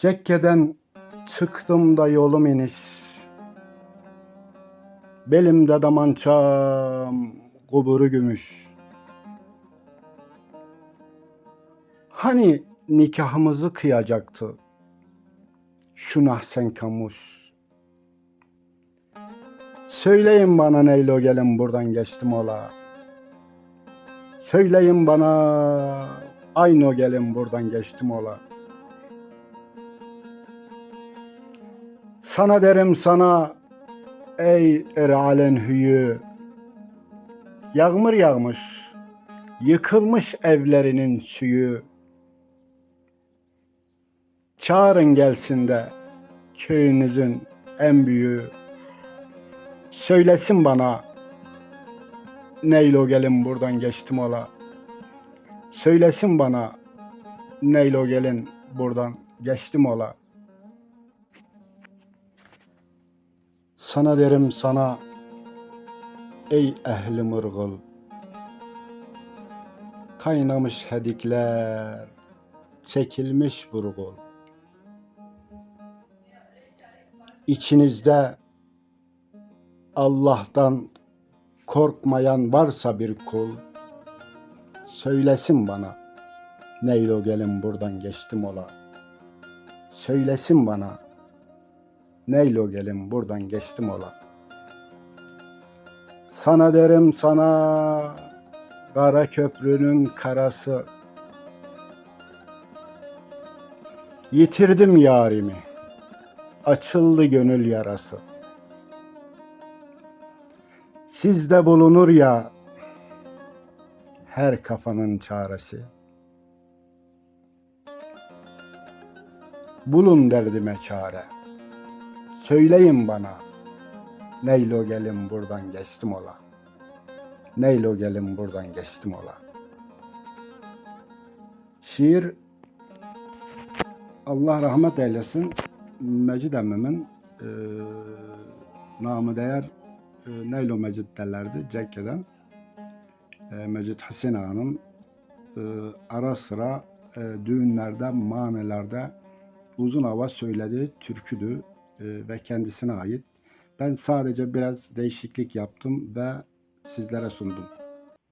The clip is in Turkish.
Cekke'den çıktım da yolum iniş. Belimde damançam, kuburu gümüş. Hani nikahımızı kıyacaktı. Şu nahsen kamuş. Söyleyin bana Neylo gelin buradan geçtim ola. Söyleyin bana Ayno gelin buradan geçtim ola. Sana derim sana ey eralen hüyü. Yağmur yağmış, yıkılmış evlerinin suyu. Çağırın gelsin de köyünüzün en büyüğü. Söylesin bana Neylo gelin buradan geçtim ola. Söylesin bana Neylo gelin buradan geçtim ola. Sana derim sana ey ehli mırgıl. Kaynamış hedikler, çekilmiş burgul. İçinizde Allah'tan korkmayan varsa bir kul söylesin bana Neylo gelin buradan geçtim ola. Söylesin bana Neylo gelin buradan geçtim ola. Sana derim sana kara köprünün karası. Yitirdim yarimi. Açıldı gönül yarası. Sizde bulunur ya her kafanın çaresi. Bulun derdime çare. Söyleyin bana. Neylo gelin buradan geçtim ola. Neylo gelin buradan geçtim ola. Şiir Allah rahmet eylesin Mecid emmimin e, namı değer e, Neylo Mecid derlerdi Cekke'den. E, Mecid Hüseyin Ağa'nın e, ara sıra e, düğünlerde, manelerde uzun hava söylediği türküdü ve kendisine ait. Ben sadece biraz değişiklik yaptım ve sizlere sundum.